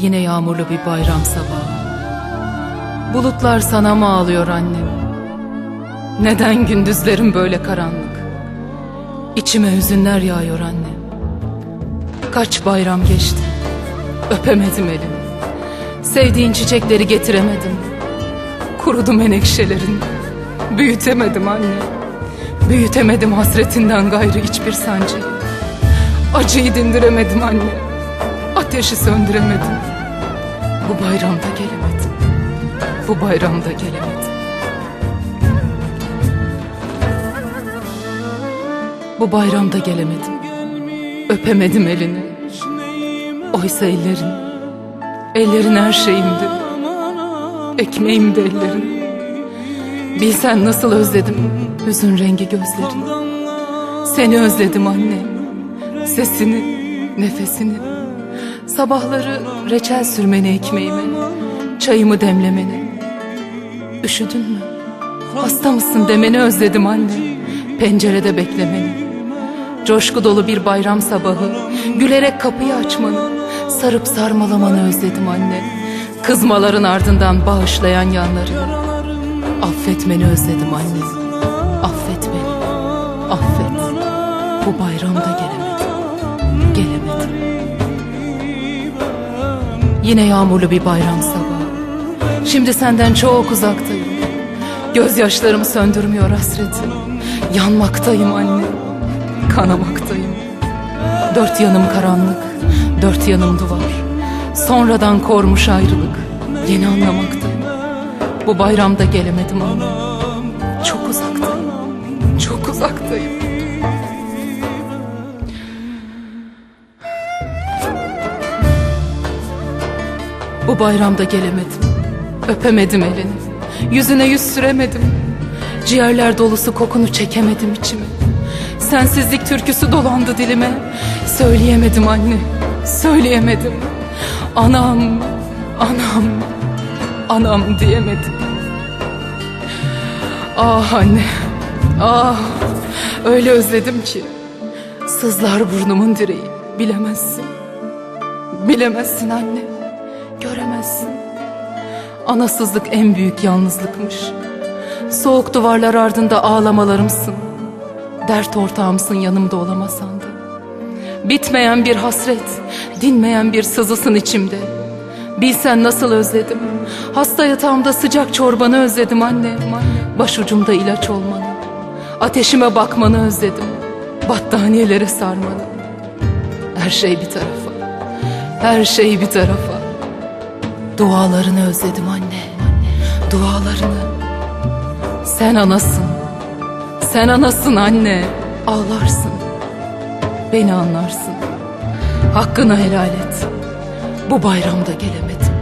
Yine yağmurlu bir bayram sabahı. Bulutlar sana mı ağlıyor annem? Neden gündüzlerim böyle karanlık? İçime hüzünler yağıyor annem. Kaç bayram geçti. Öpemedim elini. Sevdiğin çiçekleri getiremedim. Kurudu menekşelerin. Büyütemedim anne. Büyütemedim hasretinden gayrı hiçbir sancıyı. Acıyı dindiremedim anne. Ateşi söndüremedim. Bu bayramda gelemedim. Bu bayramda gelemedim. Bu bayramda gelemedim. Öpemedim elini. Oysa ellerin, ellerin her şeyimdi. Ekmeğimdi ellerin. Bilsen nasıl özledim hüzün rengi gözlerini. Seni özledim anne. Sesini, nefesini. Sabahları reçel sürmeni ekmeğime. Çayımı demlemeni. Üşüdün mü? Hasta mısın demeni özledim anne. Pencerede beklemeni. Coşku dolu bir bayram sabahı. Gülerek kapıyı açmanı. Sarıp sarmalamanı özledim anne. Kızmaların ardından bağışlayan yanları. Affetmeni özledim anne. Affet beni. Affet. Bu bayramda Yine yağmurlu bir bayram sabahı. Şimdi senden çok uzaktayım. Gözyaşlarımı söndürmüyor hasretim. Yanmaktayım anne. Kanamaktayım. Dört yanım karanlık. Dört yanım duvar. Sonradan kormuş ayrılık. Yeni anlamaktayım. Bu bayramda gelemedim anne. Çok uzaktayım. Bu bayramda gelemedim. Öpemedim elini. Yüzüne yüz süremedim. Ciğerler dolusu kokunu çekemedim içime. Sensizlik türküsü dolandı dilime. Söyleyemedim anne. Söyleyemedim. Anam, anam, anam diyemedim. Ah anne. Ah. Öyle özledim ki. Sızlar burnumun direği. Bilemezsin. Bilemezsin anne. Göremezsin. Anasızlık en büyük yalnızlıkmış. Soğuk duvarlar ardında ağlamalarımsın. Dert ortağımsın yanımda olamasan da. Bitmeyen bir hasret, dinmeyen bir sızısın içimde. Bilsen nasıl özledim. Hasta yatağımda sıcak çorbanı özledim anne. Başucumda ilaç olmanı. Ateşime bakmanı özledim. Battaniyelere sarmanı. Her şey bir tarafa. Her şey bir tarafa. Dualarını özledim anne. Dualarını. Sen anasın. Sen anasın anne. Ağlarsın. Beni anlarsın. Hakkını helal et. Bu bayramda gelemedim.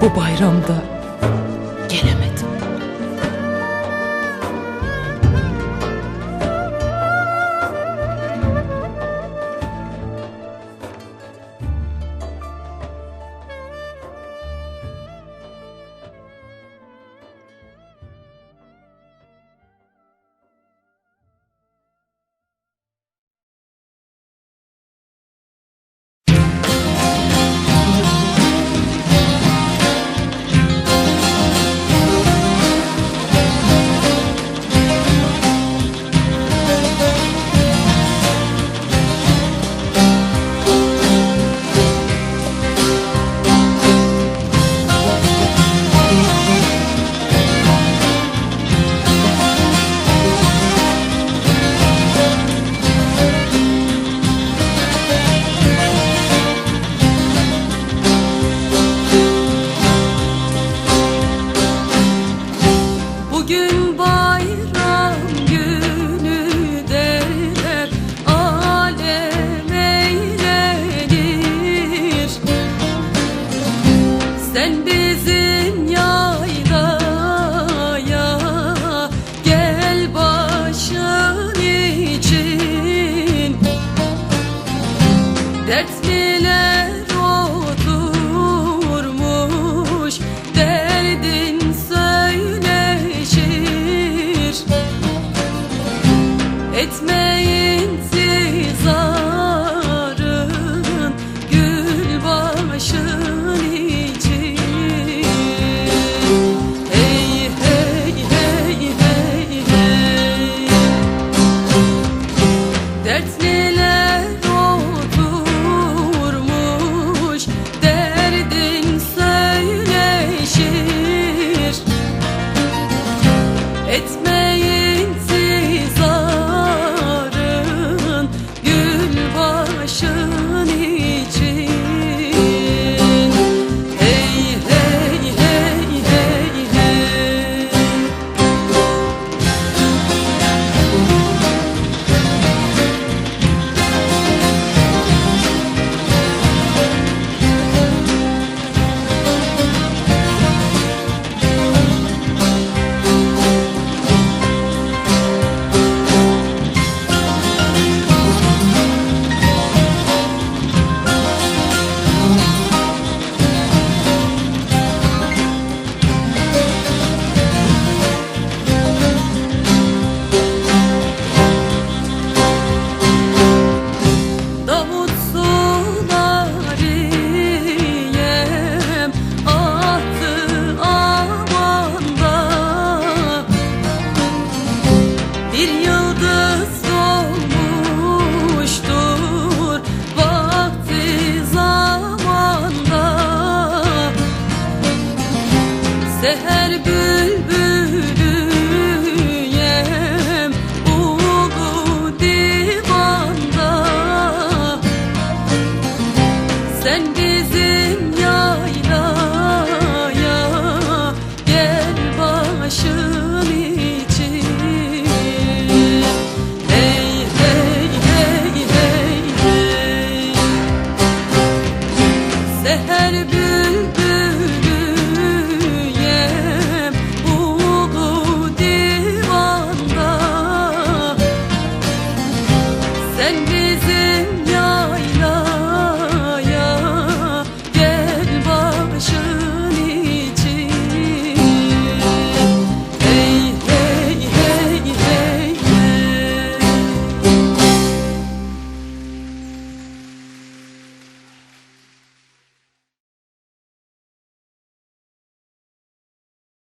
Bu bayramda should